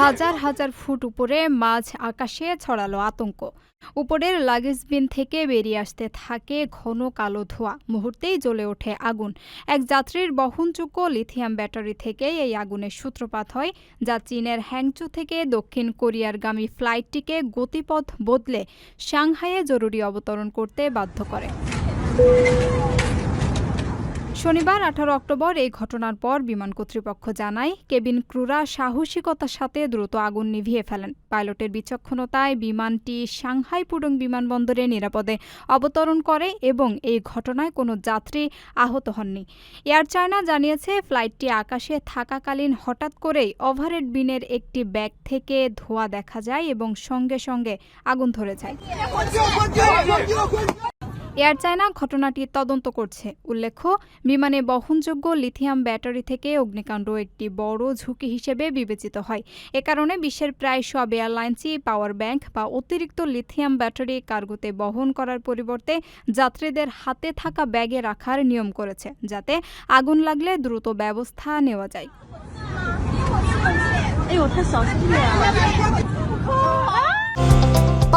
হাজার হাজার ফুট উপরে মাঝ আকাশে ছড়ালো আতঙ্ক। উপরের লাগেজ বিন থেকে বেরিয়ে আসতে থাকে ঘন কালো ধোয়া। মুহূর্তেই জ্বলে ওঠে আগুন। এক যাত্রীর বহনযোগ্য লিথিয়াম ব্যাটারি থেকে এই আগুনের সূত্রপাত হয়, যা চীনের হ্যাংচু থেকে দক্ষিণ কোরিয়ার গামী ফ্লাইটটিকে গতিপথ বদলে সাংহাইয়ে জরুরি অবতরণ করতে বাধ্য করে। শনিবার, আঠারো অক্টোবর এই ঘটনার পর বিমান কর্তৃপক্ষ জানায়, কেবিন ক্রুরা সাহসিকতার সাথে দ্রুত আগুন নিভিয়ে ফেলেন। পাইলটের বিচক্ষণতায় বিমানটি সাংহাই পুডং বিমানবন্দরে নিরাপদে অবতরণ করে এবং এই ঘটনায় কোনো যাত্রী আহত হননি। এয়ার চায়না জানিয়েছে, ফ্লাইটটি আকাশে থাকাকালীন হঠাৎ করেই ওভারহেড বিনের একটি ব্যাগ থেকে ধোঁয়া দেখা যায় এবং সঙ্গে সঙ্গে আগুন ধরে যায়। এয়ার চায়না ঘটনাটি তদন্ত করছে। উল্লেখ্য, বিমানে বহনযোগ্য লিথিয়াম ব্যাটারি থেকে অগ্নিকাণ্ড একটি বড় ঝুঁকি হিসেবে বিবেচিত হয়। এ কারণে বিশ্বের প্রায় সব এয়ারলাইন্সই পাওয়ার ব্যাংক বা অতিরিক্ত লিথিয়াম ব্যাটারি কার্গোতে বহন করার পরিবর্তে যাত্রীদের হাতে থাকা ব্যাগে রাখার নিয়ম করেছে, যাতে আগুন লাগলে দ্রুত ব্যবস্থা নেওয়া যায়।